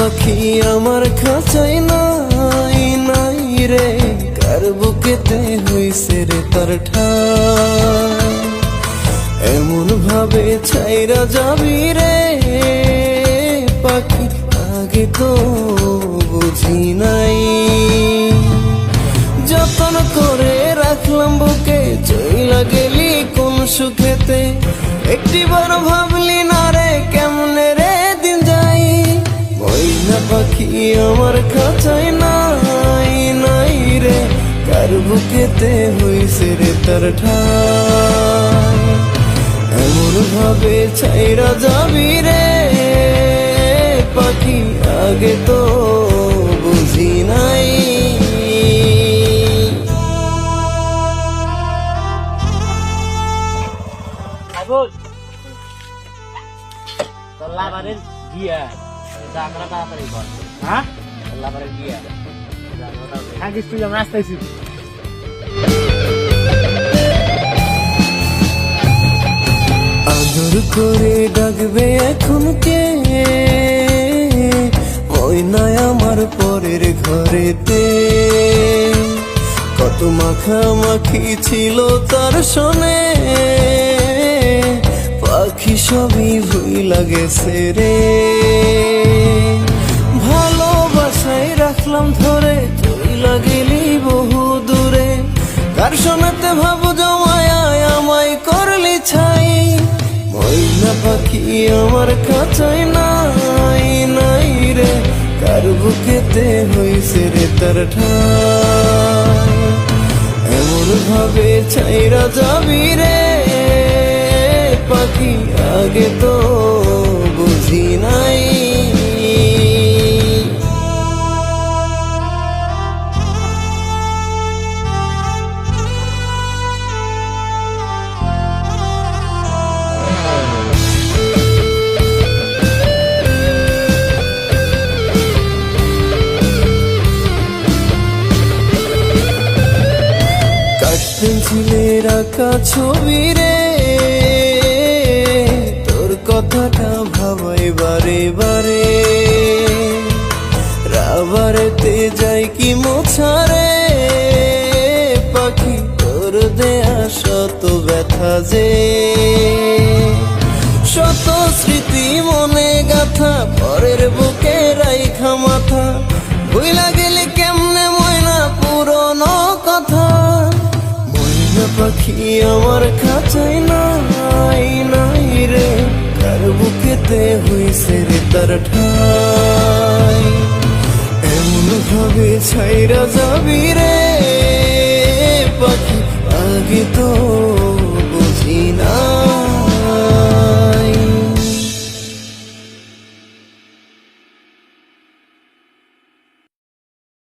পাখি আমার খাঁচাই নাই নাই রে। কার বুকেতে হইছে রে তার এমন ভাবে ছাইরা যাবি রে, পাখি। আগে তো বুঝি নাই। যতন করে রাখলাম বুকে, চইলা গেলি কোন সুখেতে? একটি বড় ভাবলি না পাখি আমার খাঁচাই নাই নাই রে। কার বুকেতে হইছে রে তার এমন ভাবে ছাইরা যাবি রে। পাখি আগে তো বুঝি নাই। গিয়া তাড়াতাড়ি কর। হ্যাঁ? তোর লাভারের গিয়া থাকিস তুই আমরা আসতেছি আদর করে ডাকবে এখন কে? ওই নাই আমার পরের ঘরেতে। কত মাখামাখি ছিল তার শোনে পাখি সবই ভুই লাগেছে রে। রাখলাম ধরে, তুই লাগেলি বহু দূরে। তার শোনাতে ভাবো জমায়, আমায় করলি ছাই। ময়না পাখি আমার কাছাই নাই নাই রে। কার বুকেতে হইছে রে তার এমন ভাবে ছাইরা যাবি রে, পাখি আগে তো বুঝি নাই। কাঠ পেন্সিলের আঁকা ছবি রে। তোর কথাটা ভাবাই বারে বারে রাবারেতে যাই কি মোছারে পাখি তোর দেয়া শত ব্যথা যে। পাখি আমার কাছে নাই নাই রে। কার বুকেতে হইছে রে তার ঠাই? এমন ভাবে ছাইরা যাবি রে।